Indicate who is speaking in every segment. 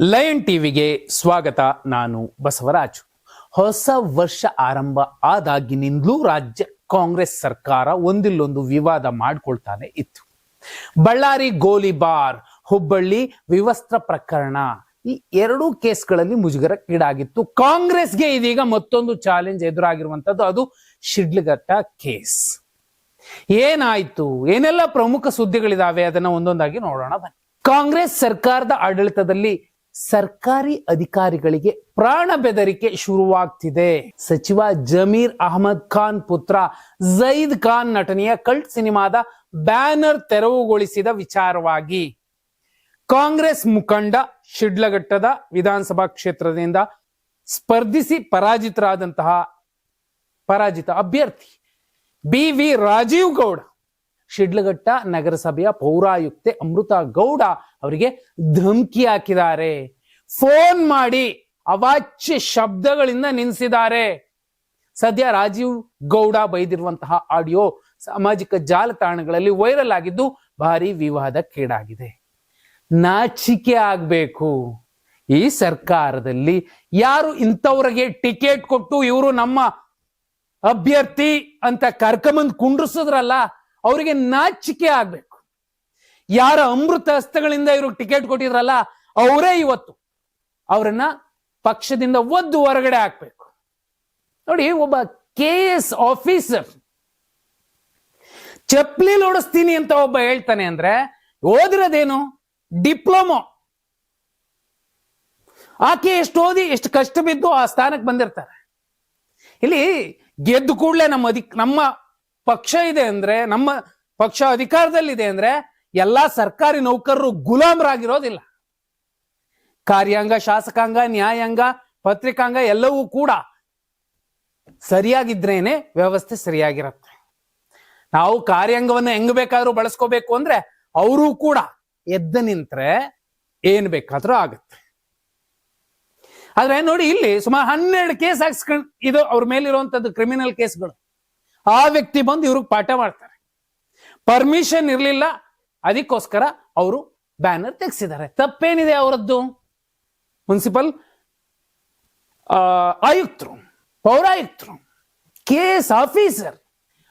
Speaker 1: Lion ಟಿವಿಗೆ ಸ್ವಾಗತ ನಾನು ಬಸವರಾಜು. ಹೊಸ ವರ್ಷ ಆರಂಭ ಆದಾಗಿನಿಂದಲೂ ರಾಜ್ಯ ಕಾಂಗ್ರೆಸ್ ಸರ್ಕಾರ ಒಂದಿಲ್ಲೊಂದು ವಿವಾದ ಮಾಡಿಕೊಳ್ತಾನೆ ಇತ್ತು. ಬಳ್ಳಾರಿ ಗೋಲಿಬಾರ್ ಹುಬ್ಬಳ್ಳಿ ವಿವಸ್ತ್ರ ಪ್ರಕರಣ ಈ ಎರಡೂ ಕೇಸ್ಗಳಲ್ಲಿ ಮುಜುಗರಕ್ಕೀಡಾಗಿತ್ತು ಕಾಂಗ್ರೆಸ್ಗೆ ಇದೀಗ ಮತ್ತೊಂದು ಚಾಲೆಂಜ್ ಎದುರಾಗಿರುವಂತದ್ದು ಅದು ಶಿಡ್ಲಘಟ್ಟ ಕೇಸ್. ಏನಾಯ್ತು? ಏನೆಲ್ಲ ಪ್ರಮುಖ ಸುದ್ದಿಗಳಿದಾವೆ? ಅದನ್ನ ಒಂದೊಂದಾಗಿ ನೋಡೋಣ ಬನ್ನಿ. ಕಾಂಗ್ರೆಸ್ ಸರ್ಕಾರದ ಆಡಳಿತದಲ್ಲಿ ಸರ್ಕಾರಿ ಅಧಿಕಾರಿಗಳಿಗೆ ಪ್ರಾಣ ಬೆದರಿಕೆ ಶುರುವಾಗ್ತಿದೆ. ಸಚಿವ ಜಮೀರ್ ಅಹಮದ್ ಖಾನ್ ಪುತ್ರ ಜೈದ್ ಖಾನ್ ನಟನೆಯ ಕಲ್ಟ್ ಸಿನಿಮಾದ ಬ್ಯಾನರ್ ತೆರವುಗೊಳಿಸಿದ ವಿಚಾರವಾಗಿ ಕಾಂಗ್ರೆಸ್ ಮುಖಂಡ ಶಿಡ್ಲಘಟ್ಟದ ವಿಧಾನಸಭಾ ಕ್ಷೇತ್ರದಿಂದ ಸ್ಪರ್ಧಿಸಿ ಪರಾಜಿತರಾದಂತಹ ಪರಾಜಿತ ಅಭ್ಯರ್ಥಿ ಬಿ ವಿ ರಾಜೀವ್ ಗೌಡ ಶಿಡ್ಲಘಟ್ಟ ನಗರಸಭೆಯ ಪೌರಾಯುಕ್ತೆ ಅಮೃತ ಗೌಡ ಅವರಿಗೆ ಧಮಕಿ ಹಾಕಿದ್ದಾರೆ. ಫೋನ್ ಮಾಡಿ ಅವಾಚ್ಯ ಶಬ್ದಗಳಿಂದ ನಿನ್ಸಿದ್ದಾರೆ ಸದ್ಯ ರಾಜೀವ್ ಗೌಡ ಬೈದಿರುವಂತಹ ಆಡಿಯೋ ಸಾಮಾಜಿಕ ಜಾಲತಾಣಗಳಲ್ಲಿ ವೈರಲ್ ಆಗಿದ್ದು ಭಾರಿ ವಿವಾದಕ್ಕೀಡಾಗಿದೆ ನಾಚಿಕೆ ಆಗ್ಬೇಕು. ಈ ಸರ್ಕಾರದಲ್ಲಿ ಯಾರು ಇಂಥವ್ರಿಗೆ ಟಿಕೆಟ್ ಕೊಟ್ಟು ಇವರು ನಮ್ಮ ಅಭ್ಯರ್ಥಿ ಅಂತ ಕರ್ಕೊಂಬಂದ್ ಕುಂಡ್ರಿಸಿದ್ರಲ್ಲ ಅವರಿಗೆ ನಾಚಿಕೆ ಆಗ್ಬೇಕು. ಯಾರ ಅಮೃತ ಹಸ್ತಗಳಿಂದ ಇವ್ರಿಗೆ ಟಿಕೆಟ್ ಕೊಟ್ಟಿದ್ರಲ್ಲ, ಅವರೇ ಇವತ್ತು ಅವರನ್ನ ಪಕ್ಷದಿಂದ ಒದ್ದು ಹೊರಗಡೆ ಹಾಕ್ಬೇಕು. ನೋಡಿ, ಒಬ್ಬ ಕೆ ಎಸ್ ಆಫೀಸರ್ ಚಪ್ಲಿ ಓಡಿಸ್ತೀನಿ ಅಂತ ಒಬ್ಬ ಹೇಳ್ತಾನೆ ಅಂದ್ರೆ, ಓದಿರೋದೇನು? ಡಿಪ್ಲೊಮೊ. ಆಕೆ ಎಷ್ಟು ಓದಿ, ಎಷ್ಟು ಕಷ್ಟ ಬಿದ್ದು ಆ ಸ್ಥಾನಕ್ಕೆ ಬಂದಿರ್ತಾರೆ. ಇಲ್ಲಿ ಗೆದ್ದು ಕೂಡಲೇ ನಮ್ಮ ಅಧಿಕ್ ನಮ್ಮ ಪಕ್ಷ ಇದೆ ಅಂದ್ರೆ, ನಮ್ಮ ಪಕ್ಷ ಅಧಿಕಾರದಲ್ಲಿದೆ ಅಂದ್ರೆ, ಎಲ್ಲಾ ಸರ್ಕಾರಿ ನೌಕರರು ಗುಲಾಮರಾಗಿರೋದಿಲ್ಲ. ಕಾರ್ಯಾಂಗ, ಶಾಸಕಾಂಗ, ನ್ಯಾಯಾಂಗ, ಪತ್ರಿಕಾಂಗ ಎಲ್ಲವೂ ಕೂಡ ಸರಿಯಾಗಿದ್ರೇನೆ ವ್ಯವಸ್ಥೆ ಸರಿಯಾಗಿರುತ್ತೆ. ನಾವು ಕಾರ್ಯಾಂಗವನ್ನು ಹೆಂಗ್ ಬೇಕಾದ್ರೂ ಬಳಸ್ಕೋಬೇಕು ಅಂದ್ರೆ, ಅವರು ಕೂಡ ಎದ್ದ ನಿಂತ್ರೆ ಏನ್ ಬೇಕಾದ್ರೂ ಆಗುತ್ತೆ. ಆದ್ರೆ ನೋಡಿ ಇಲ್ಲಿ ಸುಮಾರು ಹನ್ನೆರಡು ಕೇಸ್ ಹಾಕ್ಸ್ಕೊಂಡ್ ಇದು ಅವ್ರ ಮೇಲಿರುವಂತದ್ದು ಕ್ರಿಮಿನಲ್ ಕೇಸ್ಗಳು. ಆ ವ್ಯಕ್ತಿ ಬಂದು ಇವ್ರಿಗೆ ಪಾಠ ಮಾಡ್ತಾರೆ. ಪರ್ಮಿಷನ್ ಇರಲಿಲ್ಲ, ಅದಕ್ಕೋಸ್ಕರ ಅವರು ಬ್ಯಾನರ್ ತೆಗೆಸಿದ್ದಾರೆ. ತಪ್ಪೇನಿದೆ ಅವರದ್ದು? ಮುನ್ಸಿಪಲ್ ಆಯುಕ್ತರು, ಪೌರಾಯುಕ್ತರು ಕೆ ಎಸ್ ಆಫೀಸರ್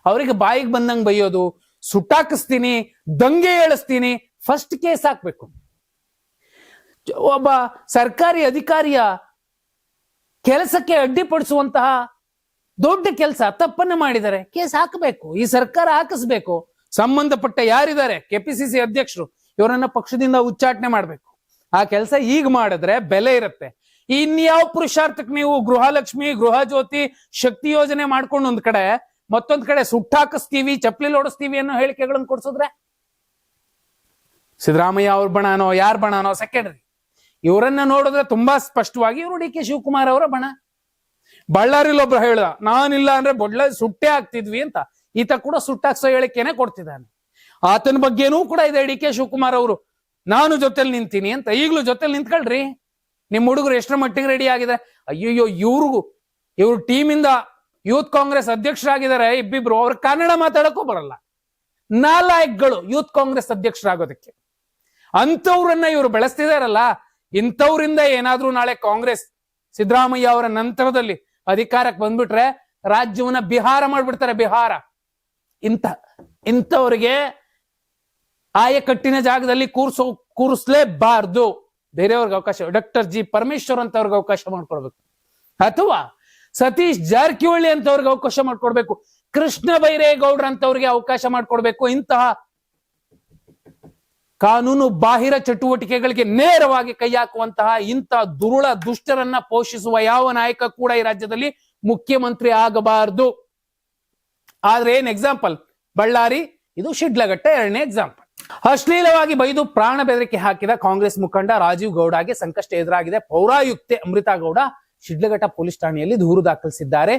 Speaker 1: ಅವರಿಗೆ ಬಾಯಿಗೆ ಬಂದಂಗೆ ಬೈಯೋದು, ಸುಟ್ಟಾಕಿಸ್ತೀನಿ, ದಂಗೆ ಏಳಿಸ್ತೀನಿ ಫಸ್ಟ್ ಕೇಸ್ ಹಾಕ್ಬೇಕು. ಒಬ್ಬ ಸರ್ಕಾರಿ ಅಧಿಕಾರಿಯ ಕೆಲಸಕ್ಕೆ ಅಡ್ಡಿಪಡಿಸುವಂತಹ ದೊಡ್ಡ ಕೆಲಸ, ತಪ್ಪನ್ನ ಮಾಡಿದ್ದಾರೆ. ಕೇಸ್ ಹಾಕಬೇಕು, ಈ ಸರ್ಕಾರ ಹಾಕಿಸ್ಬೇಕು. ಸಂಬಂಧಪಟ್ಟ ಯಾರಿದ್ದಾರೆ? ಕೆಪಿಸಿಸಿ ಅಧ್ಯಕ್ಷರು, ಇವರನ್ನ ಪಕ್ಷದಿಂದ ಉಚ್ಚಾಟನೆ ಮಾಡ್ಬೇಕು. ಆ ಕೆಲಸ ಈಗ ಮಾಡಿದ್ರೆ ಬೆಲೆ ಇರುತ್ತೆ. ಇನ್ಯಾವ ಪುರುಷಾರ್ಥಕ್ಕೆ ನೀವು ಗೃಹಲಕ್ಷ್ಮಿ ಗೃಹ ಜ್ಯೋತಿ ಶಕ್ತಿ ಯೋಜನೆ ಮಾಡ್ಕೊಂಡು ಒಂದ್ ಕಡೆ, ಮತ್ತೊಂದ್ ಕಡೆ ಸುಟ್ಟಾಕಿಸ್ತೀವಿ ಚಪ್ಪಲಿ ಓಡಿಸ್ತೀವಿ ಅನ್ನೋ ಹೇಳಿಕೆಗಳನ್ನು ಕೊಡ್ಸಿದ್ರೆ? ಸಿದ್ದರಾಮಯ್ಯ ಅವ್ರ ಬಣನೋ, ಯಾರ ಬಣನೋ ಸೆಕೆಂಡ್ರಿ ಇವರನ್ನ ನೋಡಿದ್ರೆ ತುಂಬಾ ಸ್ಪಷ್ಟವಾಗಿ ಇವರು ಡಿ ಕೆ ಶಿವಕುಮಾರ್ ಅವರ ಬಣ. ಬಳ್ಳಾರಿಲಿ ಒಬ್ರು ಹೇಳ್ದ, ನಾನಿಲ್ಲ ಅಂದ್ರೆ ಬೊಡ್ಲ ಸುಟ್ಟೆ ಆಗ್ತಿದ್ವಿ ಅಂತ. ಈತ ಕೂಡ ಸುಟ್ಟಾಕ್ಸೋ ಹೇಳಿಕೆನೆ ಕೊಡ್ತಿದ್ದಾನೆ. ಆತನ ಬಗ್ಗೆನೂ ಕೂಡ ಇದೆ ಡಿ ಕೆ ಶಿವಕುಮಾರ್ ಅವರು. ನಾನು ಜೊತೆಲಿ ನಿಂತೀನಿ ಅಂತ. ಈಗ್ಲೂ ಜೊತೆಲಿ ನಿಂತ್ಕೊಳ್ರಿ. ನಿಮ್ ಹುಡುಗರು ಎಷ್ಟರ ಮಟ್ಟಿಗೆ ರೆಡಿ ಆಗಿದೆ? ಅಯ್ಯಯ್ಯೋ, ಇವ್ರಿಗೂ, ಇವ್ರ ಟೀಮಿಂದ ಯೂತ್ ಕಾಂಗ್ರೆಸ್ ಅಧ್ಯಕ್ಷರಾಗಿದ್ದಾರೆ ಇಬ್ಬಿಬ್ರು. ಅವ್ರ ಕನ್ನಡ ಮಾತಾಡಕ್ಕೂ ಬರಲ್ಲ. ನಾಲಾಯಕ್ಗಳು ಯೂತ್ ಕಾಂಗ್ರೆಸ್ ಅಧ್ಯಕ್ಷರಾಗೋದಕ್ಕೆ. ಅಂಥವ್ರನ್ನ ಇವರು ಬೆಳೆಸ್ತಿದಾರಲ್ಲ, ಇಂಥವ್ರಿಂದ ಏನಾದ್ರೂ ನಾಳೆ ಕಾಂಗ್ರೆಸ್ ಸಿದ್ದರಾಮಯ್ಯ ಅವರ ನಂತರದಲ್ಲಿ ಅಧಿಕಾರಕ್ಕೆ ಬಂದ್ಬಿಟ್ರೆ ರಾಜ್ಯವನ್ನ ಬಿಹಾರ ಮಾಡ್ಬಿಡ್ತಾರೆ, ಬಿಹಾರ. ಇಂಥ ಇಂಥವ್ರಿಗೆ ಆಯಕಟ್ಟಿನ ಜಾಗದಲ್ಲಿ ಕೂರ್ಸೋ, ಕೂರಿಸ್ಲೇಬಾರ್ದು. ಬೇರೆಯವ್ರಿಗೆ ಅವಕಾಶ, ಡಾಕ್ಟರ್ ಜಿ ಪರಮೇಶ್ವರ್ ಅಂತವ್ರಿಗೆ ಅವಕಾಶ ಮಾಡ್ಕೊಡ್ಬೇಕು. ಅಥವಾ ಸತೀಶ್ ಜಾರಕಿಹೊಳಿ ಅಂತವ್ರಿಗೆ ಅವಕಾಶ ಮಾಡ್ಕೊಡ್ಬೇಕು. ಕೃಷ್ಣ ಬೈರೇಗೌಡ್ರ ಅಂತವ್ರಿಗೆ ಅವಕಾಶ ಮಾಡ್ಕೊಡ್ಬೇಕು. ಇಂತಹ ಕಾನೂನು ಬಾಹಿರ ಚಟುವಟಿಕೆಗಳಿಗೆ ನೇರವಾಗಿ ಕೈ ಹಾಕುವಂತಹ ಇಂಥ ದುರುಳ ದುಷ್ಟರನ್ನ ಪೋಷಿಸುವ ಯಾವ ನಾಯಕ ಕೂಡ ಈ ರಾಜ್ಯದಲ್ಲಿ ಮುಖ್ಯಮಂತ್ರಿ ಆಗಬಾರದು. ಆದ್ರೆ ಏನ್ ಎಕ್ಸಾಂಪಲ್ ಬಳ್ಳಾರಿ, ಇದು ಶಿಡ್ಲಘಟ್ಟ ಎರಡನೇ ಎಕ್ಸಾಂಪಲ್ ಅಶ್ಲೀಲವಾಗಿ ಬೈದು ಪ್ರಾಣ ಬೆದರಿಕೆ ಹಾಕಿದ ಕಾಂಗ್ರೆಸ್ ಮುಖಂಡ ರಾಜೀವ್ ಗೌಡಗೆ ಸಂಕಷ್ಟ ಎದುರಾಗಿದೆ. ಪೌರಾಯುಕ್ತೆ ಅಮೃತಾ ಗೌಡ ಶಿಡ್ಲಘಟ್ಟ ಪೊಲೀಸ್ ಠಾಣೆಯಲ್ಲಿ ದೂರು ದಾಖಲಿಸಿದ್ದಾರೆ.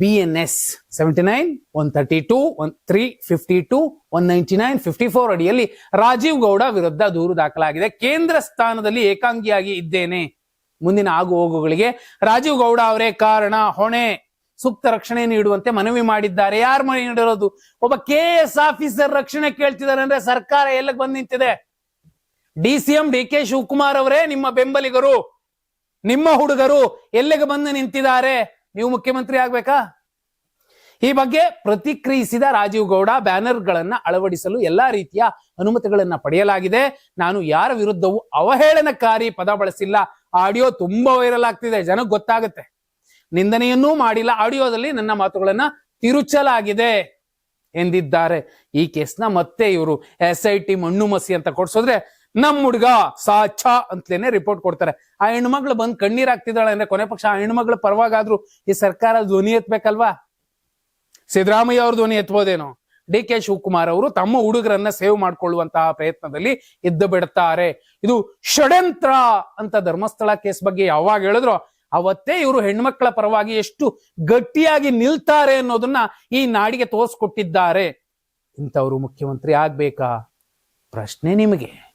Speaker 1: B N S seventy nine one thirty two one three fifty two one ninety nine fifty four ಅಡಿಯಲ್ಲಿ ರಾಜೀವ್ ಗೌಡ ವಿರುದ್ಧ ದೂರು ದಾಖಲಾಗಿದೆ. ಕೇಂದ್ರ ಸ್ಥಾನದಲ್ಲಿ ಏಕಾಂಗಿಯಾಗಿ ಇದ್ದೇನೆ. ಮುಂದಿನ ಆಗು ಹೋಗುಗಳಿಗೆ ರಾಜೀವ್ ಗೌಡ ಅವರೇ ಕಾರಣ. ಹೊಣೆ, ಸೂಕ್ತ ರಕ್ಷಣೆ ನೀಡುವಂತೆ ಮನವಿ ಮಾಡಿದ್ದಾರೆ. ಯಾರು ಮನವಿ ನೀಡಿರೋದು ಒಬ್ಬ ಕೆ ಎಸ್ ಆಫೀಸರ್ ರಕ್ಷಣೆ ಕೇಳ್ತಿದ್ದಾರೆ ಅಂದ್ರೆ ಸರ್ಕಾರ ಎಲ್ಲಕ್ಕೆ ಬಂದ್ ನಿಂತಿದೆ. D C M, D K Shivakumar ಅವರೇ ನಿಮ್ಮ ಬೆಂಬಲಿಗರು, ನಿಮ್ಮ ಹುಡುಗರು ಎಲ್ಲಿಗೆ ಬಂದು ನಿಂತಿದ್ದಾರೆ? ನೀವು ಮುಖ್ಯಮಂತ್ರಿ ಆಗ್ಬೇಕಾ? ಈ ಬಗ್ಗೆ ಪ್ರತಿಕ್ರಿಯಿಸಿದ ರಾಜೀವ್ ಗೌಡ ಬ್ಯಾನರ್ಗಳನ್ನ ಅಳವಡಿಸಲು ಎಲ್ಲಾ ರೀತಿಯ ಅನುಮತಿಗಳನ್ನ ಪಡೆಯಲಾಗಿದೆ. ನಾನು ಯಾರ ವಿರುದ್ಧವೂ ಅವಹೇಳನಕಾರಿ ಪದ ಬಳಸಿಲ್ಲ. ಆಡಿಯೋ ತುಂಬಾ ವೈರಲ್ ಆಗ್ತಿದೆ. ಜನಕ್ಕೆ ಗೊತ್ತಾಗುತ್ತೆ. ನಿಂದನೆಯನ್ನೂ ಮಾಡಿಲ್ಲ. ಆಡಿಯೋದಲ್ಲಿ ನನ್ನ ಮಾತುಗಳನ್ನ ತಿರುಚಲಾಗಿದೆ ಎಂದಿದ್ದಾರೆ. ಈ ಕೇಸ್ನ ಮತ್ತೆ ಇವರು ಎಸ್ ಐ ಟಿ ಮಣ್ಣು ಮಸಿ ಅಂತ ಕೊಡ್ಸೋದ್ರೆ ನಮ್ ಹುಡ್ಗ ಸಾಚ ಅಂತಲೇನೆ ರಿಪೋರ್ಟ್ ಕೊಡ್ತಾರೆ. ಆ ಹೆಣ್ಮಕ್ಳು ಬಂದ್ ಕಣ್ಣೀರ್ ಹಾಕ್ತಿದ್ದಾಳೆ ಅಂದ್ರೆ ಕೊನೆ ಪಕ್ಷ ಆ ಹೆಣ್ಮಕ್ಳ ಪರವಾಗಾದ್ರೂ ಈ ಸರ್ಕಾರ ಧ್ವನಿ ಎತ್ಬೇಕಲ್ವಾ? ಸಿದ್ದರಾಮಯ್ಯ ಅವ್ರ ಧ್ವನಿ ಎತ್ಬೋದೇನೋ? ಡಿ ಕೆ ಶಿವಕುಮಾರ್ ಅವರು ತಮ್ಮ ಹುಡುಗರನ್ನ ಸೇವ್ ಮಾಡ್ಕೊಳ್ಳುವಂತಹ ಪ್ರಯತ್ನದಲ್ಲಿ ಇದ್ದು ಬಿಡ್ತಾರೆ. ಇದು ಷಡ್ಯಂತ್ರ ಅಂತ ಧರ್ಮಸ್ಥಳ ಕೇಸ್ ಬಗ್ಗೆ ಯಾವಾಗ ಹೇಳಿದ್ರು ಅವತ್ತೇ ಇವರು ಹೆಣ್ಮಕ್ಳ ಪರವಾಗಿ ಎಷ್ಟು ಗಟ್ಟಿಯಾಗಿ ನಿಲ್ತಾರೆ ಅನ್ನೋದನ್ನ ಈ ನಾಡಿಗೆ ತೋರಿಸ್ಕೊಟ್ಟಿದ್ದಾರೆ. ಇಂಥವ್ರು ಮುಖ್ಯಮಂತ್ರಿ ಆಗ್ಬೇಕಾ? ಪ್ರಶ್ನೆ ನಿಮಗೆ.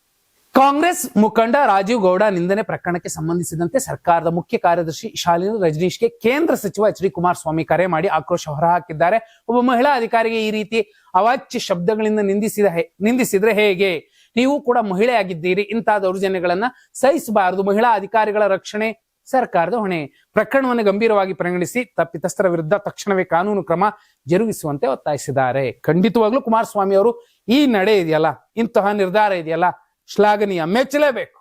Speaker 1: ಕಾಂಗ್ರೆಸ್ ಮುಖಂಡ ರಾಜೀವ್ ಗೌಡ ನಿಂದನೆ ಪ್ರಕರಣಕ್ಕೆ ಸಂಬಂಧಿಸಿದಂತೆ ಸರ್ಕಾರದ ಮುಖ್ಯ ಕಾರ್ಯದರ್ಶಿ ಶಾಲಿನಿ ರಜನೀಶ್ಗೆ ಕೇಂದ್ರ ಸಚಿವ ಎಚ್ ಡಿ ಕುಮಾರಸ್ವಾಮಿ ಕರೆ ಮಾಡಿ ಆಕ್ರೋಶ ಹೊರಹಾಕಿದ್ದಾರೆ. ಒಬ್ಬ ಮಹಿಳಾ ಅಧಿಕಾರಿಗೆ ಈ ರೀತಿ ಅವಾಚ್ಯ ಶಬ್ದಗಳಿಂದ ನಿಂದಿಸಿದ ನಿಂದಿಸಿದ್ರೆ ಹೇಗೆ? ನೀವು ಕೂಡ ಮಹಿಳೆಯಾಗಿದ್ದೀರಿ ಇಂತಹ ದೌರ್ಜನ್ಯಗಳನ್ನ ಸಹಿಸಬಾರದು. ಮಹಿಳಾ ಅಧಿಕಾರಿಗಳ ರಕ್ಷಣೆ ಸರ್ಕಾರದ ಹೊಣೆ. ಪ್ರಕರಣವನ್ನು ಗಂಭೀರವಾಗಿ ಪರಿಗಣಿಸಿ ತಪ್ಪಿತಸ್ಥರ ವಿರುದ್ಧ ತಕ್ಷಣವೇ ಕಾನೂನು ಕ್ರಮ ಜರುಗಿಸುವಂತೆ ಒತ್ತಾಯಿಸಿದ್ದಾರೆ. ಖಂಡಿತವಾಗ್ಲೂ ಕುಮಾರಸ್ವಾಮಿ ಅವರು ಈ ನಡೆ ಇದೆಯಲ್ಲ, ಇಂತಹ ನಿರ್ಧಾರ ಇದೆಯಲ್ಲ ಶ್ಲಾಘನೀಯ ಮೆಚ್ಚಲೇಬೇಕು.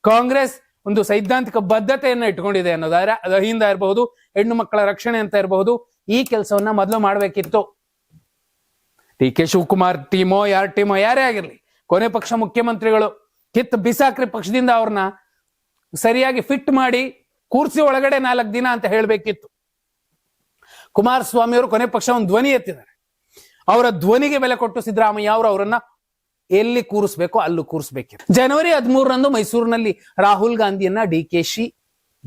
Speaker 1: ಕಾಂಗ್ರೆಸ್ ಒಂದು ಸೈದ್ಧಾಂತಿಕ ಬದ್ಧತೆಯನ್ನ ಇಟ್ಕೊಂಡಿದೆ ಅನ್ನೋದಾದ್ರೆ, ಅದು ಅಹಿಂದ ಇರಬಹುದು, ಹೆಣ್ಣು ಮಕ್ಕಳ ರಕ್ಷಣೆ ಅಂತ ಇರಬಹುದು, ಈ ಕೆಲಸವನ್ನ ಮೊದಲು ಮಾಡಬೇಕಿತ್ತು. ಡಿ ಕೆ ಶಿವಕುಮಾರ್ ಟೀಮೋ, ಯಾರ ಟೀಮೋ, ಯಾರೇ ಆಗಿರ್ಲಿ, ಕೊನೆ ಪಕ್ಷ ಮುಖ್ಯಮಂತ್ರಿಗಳು ಕಿತ್ ಬಿಸಾಕ್ರಿ ಪಕ್ಷದಿಂದ ಅವ್ರನ್ನ ಸರಿಯಾಗಿ ಫಿಟ್ ಮಾಡಿ, ಕೂರ್ಸಿ ಒಳಗಡೆ ನಾಲ್ಕು ದಿನ ಅಂತ ಹೇಳಬೇಕಿತ್ತು. ಕುಮಾರಸ್ವಾಮಿ ಅವರು ಕೊನೆ ಪಕ್ಷ ಒಂದು ಧ್ವನಿ ಎತ್ತಿದ್ದಾರೆ. ಅವರ ಧ್ವನಿಗೆ ಬೆಲೆ ಕೊಟ್ಟು ಸಿದ್ದರಾಮಯ್ಯ ಅವರು ಅವರನ್ನ ಎಲ್ಲಿ ಕೂರಿಸ್ಬೇಕೋ ಅಲ್ಲೂ ಕೂರಿಸ್ಬೇಕಿತ್ತು. ಜನವರಿ ಹದಿಮೂರರಂದು ಮೈಸೂರಿನಲ್ಲಿ ರಾಹುಲ್ ಗಾಂಧಿಯನ್ನ D K she,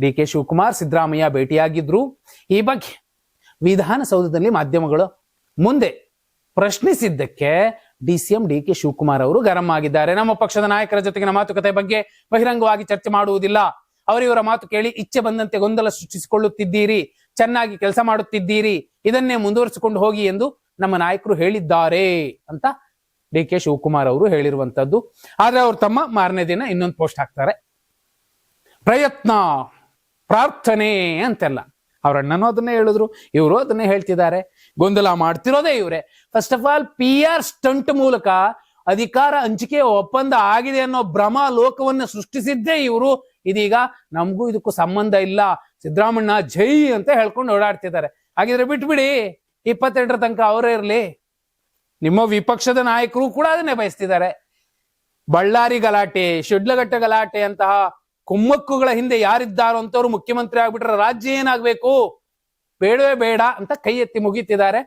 Speaker 1: D K Shivakumar, Siddaramaiah ಭೇಟಿಯಾಗಿದ್ರು. ಈ ಬಗ್ಗೆ ವಿಧಾನಸೌಧದಲ್ಲಿ ಮಾಧ್ಯಮಗಳು ಮುಂದೆ ಪ್ರಶ್ನಿಸಿದ್ದಕ್ಕೆ D C D K Shivakumar ಅವರು ಗರಂ ಆಗಿದ್ದಾರೆ. ನಮ್ಮ ಪಕ್ಷದ ನಾಯಕರ ಜೊತೆಗಿನ ಮಾತುಕತೆ ಬಗ್ಗೆ ಬಹಿರಂಗವಾಗಿ ಚರ್ಚೆ ಮಾಡುವುದಿಲ್ಲ. ಅವರಿವರ ಮಾತು ಕೇಳಿ ಇಚ್ಛೆ ಬಂದಂತೆ ಗೊಂದಲ ಸೃಷ್ಟಿಸಿಕೊಳ್ಳುತ್ತಿದ್ದೀರಿ. ಚೆನ್ನಾಗಿ ಕೆಲಸ ಮಾಡುತ್ತಿದ್ದೀರಿ. ಇದನ್ನೇ ಮುಂದುವರಿಸಿಕೊಂಡು ಹೋಗಿ ಎಂದು ನಮ್ಮ ನಾಯಕರು ಹೇಳಿದ್ದಾರೆ ಅಂತ ಡಿ ಕೆ ಶಿವಕುಮಾರ್ ಅವರು ಹೇಳಿರುವಂತದ್ದು ಆದ್ರೆ ಅವರು ತಮ್ಮ ಮಾರನೇ ದಿನ ಇನ್ನೊಂದು ಪೋಸ್ಟ್ ಹಾಕ್ತಾರೆ. ಪ್ರಯತ್ನ, ಪ್ರಾರ್ಥನೆ ಅಂತೆಲ್ಲ. ಅವ್ರ ಅಣ್ಣನೂ ಅದನ್ನೇ ಹೇಳಿದ್ರು, ಇವರು ಅದನ್ನೇ ಹೇಳ್ತಿದ್ದಾರೆ. ಗೊಂದಲ ಮಾಡ್ತಿರೋದೇ ಇವರೇ. First of all P R stunt ಮೂಲಕ ಅಧಿಕಾರ ಹಂಚಿಕೆ ಒಪ್ಪಂದ ಆಗಿದೆ ಅನ್ನೋ ಭ್ರಮ ಲೋಕವನ್ನ ಸೃಷ್ಟಿಸಿದ್ದೇ ಇವರು. ಇದೀಗ ನಮಗೂ ಇದಕ್ಕೂ ಸಂಬಂಧ ಇಲ್ಲ. ಸಿದ್ದರಾಮಣ್ಣ ಜೈ ಅಂತ ಹೇಳ್ಕೊಂಡು ಓಡಾಡ್ತಿದ್ದಾರೆ. ಹಾಗಿದ್ರೆ ಬಿಟ್ಬಿಡಿ, ಇಪ್ಪತ್ತೆಂಟರ ತನಕ ಅವರೇ ಇರ್ಲಿ. ನಿಮ್ಮ ವಿಪಕ್ಷದ ನಾಯಕರು ಕೂಡ ಅದನ್ನೇ ಬಯಸ್ತಿದ್ದಾರೆ. ಬಳ್ಳಾರಿ ಗಲಾಟೆ, ಶಿಡ್ಲಘಟ್ಟ ಗಲಾಟೆ ಅಂತಹ ಕುಮ್ಮಕ್ಕುಗಳ ಹಿಂದೆ ಯಾರಿದ್ದಾರೋ ಅಂತವ್ರು ಮುಖ್ಯಮಂತ್ರಿ ಆಗ್ಬಿಟ್ರೆ ರಾಜ್ಯ ಏನಾಗಬೇಕು? ಬೇಡವೇ ಬೇಡ ಅಂತ ಕೈ ಎತ್ತಿ ಮುಗಿತಿದ್ದಾರೆ.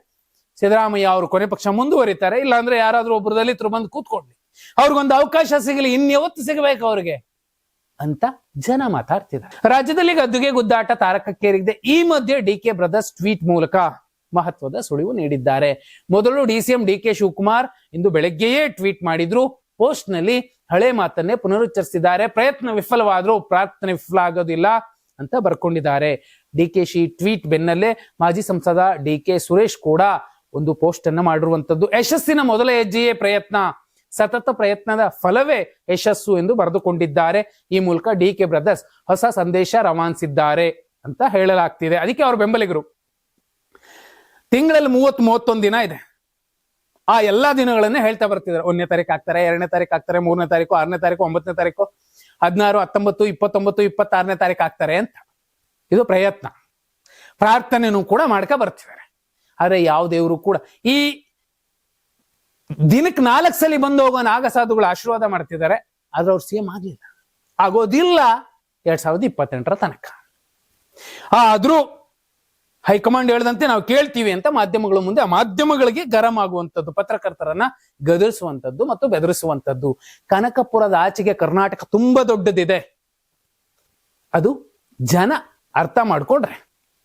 Speaker 1: ಸಿದ್ದರಾಮಯ್ಯ ಅವರು ಕೊನೆ ಪಕ್ಷ ಮುಂದುವರಿತಾರೆ. ಇಲ್ಲಾಂದ್ರೆ ಯಾರಾದ್ರೂ ಒಬ್ರು ದಲಿತರು ಬಂದು ಕೂತ್ಕೊಳ್ಳಿ. ಅವ್ರಿಗೊಂದು ಅವಕಾಶ ಸಿಗಲಿ, ಇನ್ಯಾವತ್ತು ಸಿಗಬೇಕು ಅವ್ರಿಗೆ ಅಂತ ಜನ ಮಾತಾಡ್ತಿದ್ದಾರೆ. ರಾಜ್ಯದಲ್ಲಿ ಗದ್ದುಗೆ ಗುದ್ದಾಟ ತಾರಕಕ್ಕೇರಿದೆ. ಈ ಮಧ್ಯೆ ಡಿ ಕೆ ಬ್ರದರ್ಸ್ ಟ್ವೀಟ್ ಮೂಲಕ ಮಹತ್ವದ ಸುಳಿವು ನೀಡಿದ್ದಾರೆ. ಮೊದಲು D C M D K Shivakumar ಇಂದು ಬೆಳಗ್ಗೆಯೇ ಟ್ವೀಟ್ ಮಾಡಿದ್ರು. ಪೋಸ್ಟ್ನಲ್ಲಿ ಹಳೆ ಮಾತನ್ನೇ ಪುನರುಚ್ಚರಿಸಿದ್ದಾರೆ. ಪ್ರಯತ್ನ ವಿಫಲವಾದರೂ ಪ್ರಾರ್ಥನೆ ವಿಫಲ ಆಗೋದಿಲ್ಲ ಅಂತ ಬರ್ಕೊಂಡಿದ್ದಾರೆ. ಡಿ ಕೆ ಶಿ ಟ್ವೀಟ್ ಬೆನ್ನಲ್ಲೇ ಮಾಜಿ ಸಂಸದ ಡಿ ಕೆ ಸುರೇಶ್ ಕೂಡ ಒಂದು ಪೋಸ್ಟ್ ಅನ್ನ ಮಾಡಿರುವಂತದ್ದು ಯಶಸ್ಸಿನ ಮೊದಲ ಹೆಜ್ಜೆಯೇ ಪ್ರಯತ್ನ. ಸತತ ಪ್ರಯತ್ನದ ಫಲವೇ ಯಶಸ್ಸು ಎಂದು ಬರೆದುಕೊಂಡಿದ್ದಾರೆ. ಈ ಮೂಲಕ ಡಿ ಕೆ ಬ್ರದರ್ಸ್ ಹೊಸ ಸಂದೇಶ ರವಾನಿಸಿದ್ದಾರೆ ಅಂತ ಹೇಳಲಾಗ್ತಿದೆ. ಅದಕ್ಕೆ ಅವರು ಬೆಂಬಲಿಗರು. ತಿಂಗಳಲ್ಲಿ ಮೂವತ್ ಮೂವತ್ತೊಂದು ದಿನ ಇದೆ. ಆ ಎಲ್ಲಾ ದಿನಗಳನ್ನೇ ಹೇಳ್ತಾ ಬರ್ತಿದ್ದಾರೆ. ಒಂದನೇ ತಾರೀಕು ಆಗ್ತಾರೆ, ಎರಡನೇ ತಾರೀಕು ಆಗ್ತಾರೆ, ಮೂರನೇ ತಾರೀಕು, ಆರನೇ ತಾರೀಕು, ಒಂಬತ್ತನೇ ತಾರೀಕು, ಹದಿನಾರು, ಹತ್ತೊಂಬತ್ತು, ಇಪ್ಪತ್ತೊಂಬತ್ತು, ಇಪ್ಪತ್ತಾರನೇ ತಾರೀಕು ಆಗ್ತಾರೆ ಅಂತ. ಇದು ಪ್ರಯತ್ನ. ಪ್ರಾರ್ಥನೆನೂ ಕೂಡ ಮಾಡ್ಕ ಬರ್ತಿದ್ದಾರೆ. ಆದ್ರೆ ಯಾವ ದೇವರು ಕೂಡ ಈ ದಿನಕ್ಕೆ ನಾಲ್ಕು ಸಲ ಬಂದು ಹೋಗೋ ನಾಗಸಾಧುಗಳು ಆಶೀರ್ವಾದ ಮಾಡ್ತಿದ್ದಾರೆ. ಆದ್ರೆ ಅವ್ರು ಸಿಎಂ ಆಗ್ಲಿಲ್ಲ. ಆಗೋದಿಲ್ಲ. ಎರಡ್ ಸಾವಿರದ ಇಪ್ಪತ್ತೆಂಟರ ತನಕ. ಆದ್ರೂ ಹೈಕಮಾಂಡ್ ಹೇಳದಂತೆ ನಾವು ಕೇಳ್ತೀವಿ ಅಂತ ಮಾಧ್ಯಮಗಳ ಮುಂದೆ ಆ ಮಾಧ್ಯಮಗಳಿಗೆ ಗರಂ ಆಗುವಂಥದ್ದು, ಪತ್ರಕರ್ತರನ್ನ ಗದರಿಸುವಂಥದ್ದು ಮತ್ತು ಬೆದರಿಸುವಂಥದ್ದು. ಕನಕಪುರದ ಆಚೆಗೆ ಕರ್ನಾಟಕ ತುಂಬಾ ದೊಡ್ಡದಿದೆ. ಅದು ಜನ ಅರ್ಥ ಮಾಡ್ಕೊಂಡ್ರೆ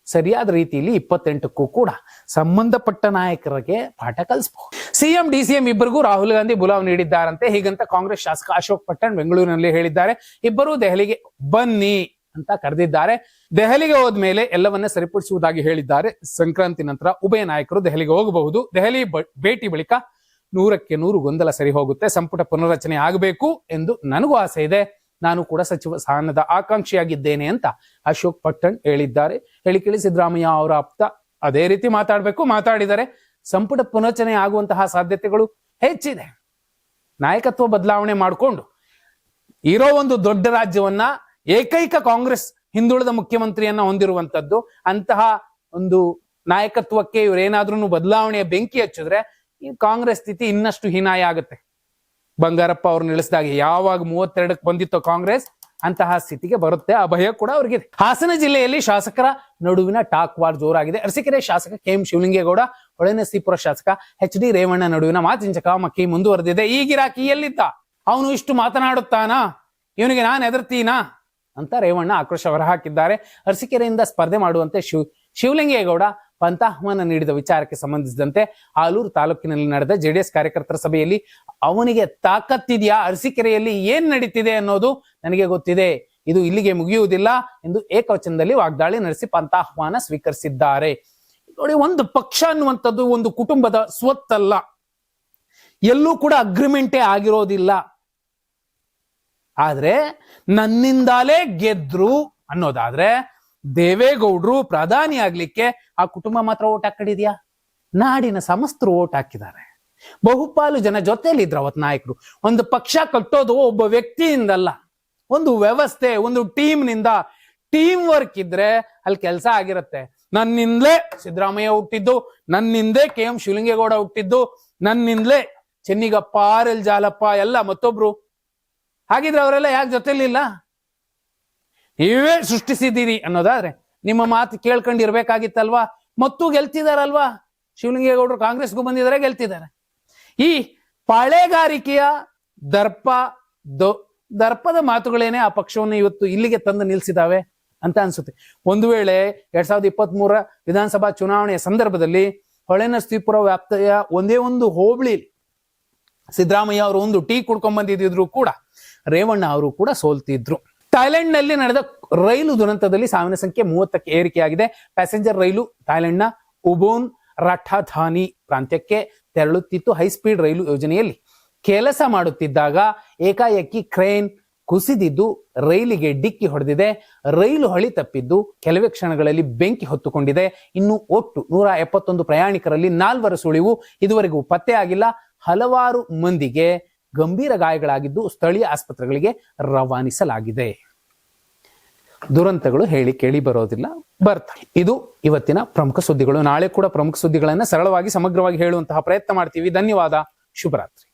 Speaker 1: ಸರಿಯಾದ ರೀತಿಯಲ್ಲಿ ಇಪ್ಪತ್ತೆಂಟಕ್ಕೂ ಕೂಡ ಸಂಬಂಧಪಟ್ಟ ನಾಯಕರಿಗೆ ಪಾಠ ಕಲಿಸಬಹುದು ಸಿಎಂ, ಡಿಸಿಎಂ ಇಬ್ಬರಿಗೂ ರಾಹುಲ್ ಗಾಂಧಿ ಬುಲಾವ್ ನೀಡಿದ್ದಾರಂತೆ. ಹೀಗಂತ ಕಾಂಗ್ರೆಸ್ ಶಾಸಕ ಅಶೋಕ್ ಪಟ್ಟಣ್ ಬೆಂಗಳೂರಿನಲ್ಲಿ ಹೇಳಿದ್ದಾರೆ. ಇಬ್ಬರೂ ದೆಹಲಿಗೆ ಬನ್ನಿ. ಅಂತ ಕರೆದಿದ್ದಾರೆ. ದೆಹಲಿಗೆ ಹೋದ್ಮೇಲೆ ಎಲ್ಲವನ್ನ ಸರಿಪಡಿಸುವುದಾಗಿ ಹೇಳಿದ್ದಾರೆ. ಸಂಕ್ರಾಂತಿ ನಂತರ ಉಭಯ ನಾಯಕರು ದೆಹಲಿಗೆ ಹೋಗಬಹುದು. ದೆಹಲಿ ಭೇಟಿ ಬಳಿಕ ನೂರಕ್ಕೆ ನೂರು ಗೊಂದಲ ಸರಿ ಹೋಗುತ್ತೆ. ಸಂಪುಟ ಪುನರ್ರಚನೆ ಆಗಬೇಕು ಎಂದು ನನಗೂ ಆಸೆ ಇದೆ. ನಾನು ಕೂಡ ಸಚಿವ ಸ್ಥಾನದ ಆಕಾಂಕ್ಷಿಯಾಗಿದ್ದೇನೆ ಅಂತ ಅಶೋಕ್ ಪಟ್ಟಣ್ ಹೇಳಿದ್ದಾರೆ. ಹೇಳಿ ಕೇಳಿ ಸಿದ್ದರಾಮಯ್ಯ ಅವರ ಆಪ್ತ ಅದೇ ರೀತಿ ಮಾತಾಡಬೇಕು. ಮಾತಾಡಿದರೆ ಸಂಪುಟ ಪುನರಚನೆ ಆಗುವಂತಹ ಸಾಧ್ಯತೆಗಳು ಹೆಚ್ಚಿದೆ. ನಾಯಕತ್ವ ಬದಲಾವಣೆ ಮಾಡಿಕೊಂಡು ಇರೋ ಒಂದು ದೊಡ್ಡ ರಾಜ್ಯವನ್ನ ಏಕೈಕ ಕಾಂಗ್ರೆಸ್ ಹಿಂದುಳಿದ ಮುಖ್ಯಮಂತ್ರಿಯನ್ನ ಹೊಂದಿರುವಂತದ್ದು, ಅಂತಹ ಒಂದು ನಾಯಕತ್ವಕ್ಕೆ ಇವರೇನಾದ್ರೂ ಬದಲಾವಣೆಯ ಬೆಂಕಿ ಹಚ್ಚಿದ್ರೆ ಈ ಕಾಂಗ್ರೆಸ್ ಸ್ಥಿತಿ ಇನ್ನಷ್ಟು ಹೀನಾಯ ಆಗುತ್ತೆ. ಬಂಗಾರಪ್ಪ ಅವ್ರು ನಿಲ್ಲಿಸಿದಾಗ ಯಾವಾಗ ಮೂವತ್ತೆರಡಕ್ಕೆ ಬಂದಿತ್ತೋ ಕಾಂಗ್ರೆಸ್, ಅಂತಹ ಸ್ಥಿತಿಗೆ ಬರುತ್ತೆ. ಆ ಭಯ ಕೂಡ ಅವ್ರಿಗಿದೆ. ಹಾಸನ ಜಿಲ್ಲೆಯಲ್ಲಿ ಶಾಸಕರ ನಡುವಿನ ಟಾಕ್ ವಾರ್ ಜೋರಾಗಿದೆ. ಅರಸಿಕೆರೆ ಶಾಸಕ ಕೆ ಎಂ ಶಿವಲಿಂಗೇಗೌಡ ಹೊಳೆನರಸೀಪುರ ಶಾಸಕ ಎಚ್ ಡಿ ರೇವಣ್ಣ ನಡುವಿನ ಮಾತಿನ ಚಕಮಕಿ ಮುಂದುವರೆದಿದೆ. ಈಗಿರಾಕಿ ಗಿರಾಕಿ ಎಲ್ಲಿದ್ದ ಅವನು ಇಷ್ಟು ಮಾತನಾಡುತ್ತಾನಾ? ಇವನಿಗೆ ನಾನು ಎದುರ್ತೀನಾ ಅಂತ ರೇವಣ್ಣ ಆಕ್ರೋಶ ಹೊರಹಾಕಿದ್ದಾರೆ. ಅರಸಿಕೆರೆಯಿಂದ ಸ್ಪರ್ಧೆ ಮಾಡುವಂತೆ ಶಿವ್, ಶಿವಲಿಂಗೇಗೌಡ ಪಂತಾಹ್ವಾನ ನೀಡಿದ ವಿಚಾರಕ್ಕೆ ಸಂಬಂಧಿಸಿದಂತೆ ಆಲೂರು ತಾಲೂಕಿನಲ್ಲಿ ನಡೆದ ಜೆಡಿಎಸ್ ಕಾರ್ಯಕರ್ತರ ಸಭೆಯಲ್ಲಿ ಅವನಿಗೆ ತಾಕತ್ತಿದೆಯಾ? ಅರಸೀಕೆರೆಯಲ್ಲಿ ಏನ್ ನಡೀತಿದೆ ಅನ್ನೋದು ನನಗೆ ಗೊತ್ತಿದೆ. ಇದು ಇಲ್ಲಿಗೆ ಮುಗಿಯುವುದಿಲ್ಲ ಎಂದು ಏಕವಚನದಲ್ಲಿ ವಾಗ್ದಾಳಿ ನಡೆಸಿ ಪಂತಾಹ್ವಾನ ಸ್ವೀಕರಿಸಿದ್ದಾರೆ. ನೋಡಿ, ಒಂದು ಪಕ್ಷ ಅನ್ನುವಂಥದ್ದು ಒಂದು ಕುಟುಂಬದ ಸ್ವತ್ತಲ್ಲ. ಎಲ್ಲೂ ಕೂಡ ಅಗ್ರಿಮೆಂಟೇ ಆಗಿರೋದಿಲ್ಲ. ಆದ್ರೆ ನನ್ನಿಂದಾಲೇ ಗೆದ್ರು ಅನ್ನೋದಾದ್ರೆ ದೇವೇಗೌಡರು ಪ್ರಧಾನಿ ಆಗ್ಲಿಕ್ಕೆ ಆ ಕುಟುಂಬ ಮಾತ್ರ ಓಟ್ ಹಾಕೊಂಡಿದ್ಯಾ ನಾಡಿನ ಸಮಸ್ತರು ಓಟ್ ಹಾಕಿದ್ದಾರೆ. ಬಹುಪಾಲು ಜನ ಜೊತೆಲಿದ್ರು ಅವತ್ ನಾಯಕರು. ಒಂದು ಪಕ್ಷ ಕಟ್ಟೋದು ಒಬ್ಬ ವ್ಯಕ್ತಿಯಿಂದಲ್ಲ. ಒಂದು ವ್ಯವಸ್ಥೆ, ಒಂದು ಟೀಮ್ನಿಂದ ಟೀಮ್ ವರ್ಕ್ ಇದ್ರೆ ಅಲ್ಲಿ ಕೆಲಸ ಆಗಿರುತ್ತೆ. ನನ್ನಿಂದಲೇ ಸಿದ್ದರಾಮಯ್ಯ ಹುಟ್ಟಿದ್ದು ನನ್ನಿಂದೇ ಕೆ ಎಂ ಶಿವಲಿಂಗೇಗೌಡ ಹುಟ್ಟಿದ್ದು, ನನ್ನಿಂದಲೇ ಚೆನ್ನಿಗಪ್ಪ, ಆರ್ ಎಲ್ ಜಾಲಪ್ಪ, ಎಲ್ಲ ಮತ್ತೊಬ್ರು ಹಾಗಿದ್ರೆ ಅವರೆಲ್ಲ ಯಾಕೆ ಜೊತೆಲಿಲ್ಲ? ನೀವೇ ಸೃಷ್ಟಿಸಿದ್ದೀರಿ ಅನ್ನೋದಾದ್ರೆ ನಿಮ್ಮ ಮಾತು ಕೇಳ್ಕೊಂಡಿರ್ಬೇಕಾಗಿತ್ತಲ್ವಾ? ಮತ್ತು ಗೆಲ್ತಿದಾರಲ್ವಾ? ಶಿವಲಿಂಗೇಗೌಡರು ಕಾಂಗ್ರೆಸ್ಗೂ ಬಂದಿದ್ದಾರೆ ಗೆಲ್ತಿದ್ದಾರೆ. ಈ ಪಾಳೆಗಾರಿಕೆಯ ದರ್ಪ ದರ್ಪದ ಮಾತುಗಳೇನೆ ಆ ಪಕ್ಷವನ್ನು ಇವತ್ತು ಇಲ್ಲಿಗೆ ತಂದು ನಿಲ್ಸಿದಾವೆ ಅಂತ ಅನ್ಸುತ್ತೆ. ಒಂದು ವೇಳೆ ಎರಡ್ ಸಾವಿರದ ಇಪ್ಪತ್ತ್ ಮೂರ ವಿಧಾನಸಭಾ ಚುನಾವಣೆಯ ಸಂದರ್ಭದಲ್ಲಿ ಹೊಳೆನಸ್ತೀಪುರ ವ್ಯಾಪ್ತಿಯ ಒಂದೇ ಒಂದು ಹೋಬಳಿ ಸಿದ್ದರಾಮಯ್ಯ ಅವರು ಒಂದು ಟೀ ಕುಡ್ಕೊಂಡ್ ಬಂದಿದ್ರು ಕೂಡ ರೇವಣ್ಣ ಅವರು ಕೂಡ ಸೋಲ್ತಿದ್ರು. ಥಾಯ್ಲೆಂಡ್ನಲ್ಲಿ ನಡೆದ ರೈಲು ದುರಂತದಲ್ಲಿ ಸಾವಿನ ಸಂಖ್ಯೆ ಮೂವತ್ತಕ್ಕೆ ಏರಿಕೆಯಾಗಿದೆ. ಪ್ಯಾಸೆಂಜರ್ ರೈಲು ಥಾಯ್ಲೆಂಡ್ನ ಉಬೋನ್ ರಾಠಾಧಾನಿ ಪ್ರಾಂತ್ಯಕ್ಕೆ ತೆರಳುತ್ತಿತ್ತು ಹೈಸ್ಪೀಡ್ ರೈಲು ಯೋಜನೆಯಲ್ಲಿ. ಕೆಲಸ ಮಾಡುತ್ತಿದ್ದಾಗ ಏಕಾಏಕಿ ಕ್ರೇನ್ ಕುಸಿದಿದ್ದು ರೈಲಿಗೆ ಡಿಕ್ಕಿ ಹೊಡೆದಿದೆ. ರೈಲು ಹಳಿ ತಪ್ಪಿದ್ದು ಕೆಲವೇ ಕ್ಷಣಗಳಲ್ಲಿ ಬೆಂಕಿ ಹೊತ್ತುಕೊಂಡಿದೆ. ಇನ್ನು ಒಟ್ಟು ನೂರ ಎಪ್ಪತ್ತೊಂದು ಪ್ರಯಾಣಿಕರಲ್ಲಿ ನಾಲ್ವರ ಸುಳಿವು. ಇದುವರೆಗೂ ಪತ್ತೆಯಾಗಿಲ್ಲ. ಹಲವಾರು ಮಂದಿಗೆ ಗಂಭೀರ ಗಾಯಗಳಾಗಿದ್ದು ಸ್ಥಳೀಯ ಆಸ್ಪತ್ರೆಗಳಿಗೆ ರವಾನಿಸಲಾಗಿದೆ. ದುರಂತಗಳು ಹೇಳಿ ಕೇಳಿ ಬರೋದಿಲ್ಲ, ಬರ್ತವೆ. ಇದು ಇವತ್ತಿನ ಪ್ರಮುಖ ಸುದ್ದಿಗಳು. ನಾಳೆ ಕೂಡ ಪ್ರಮುಖ ಸುದ್ದಿಗಳನ್ನ ಸರಳವಾಗಿ ಸಮಗ್ರವಾಗಿ ಹೇಳುವಂತಹ ಪ್ರಯತ್ನ ಮಾಡ್ತೀವಿ. ಧನ್ಯವಾದ. ಶುಭರಾತ್ರಿ.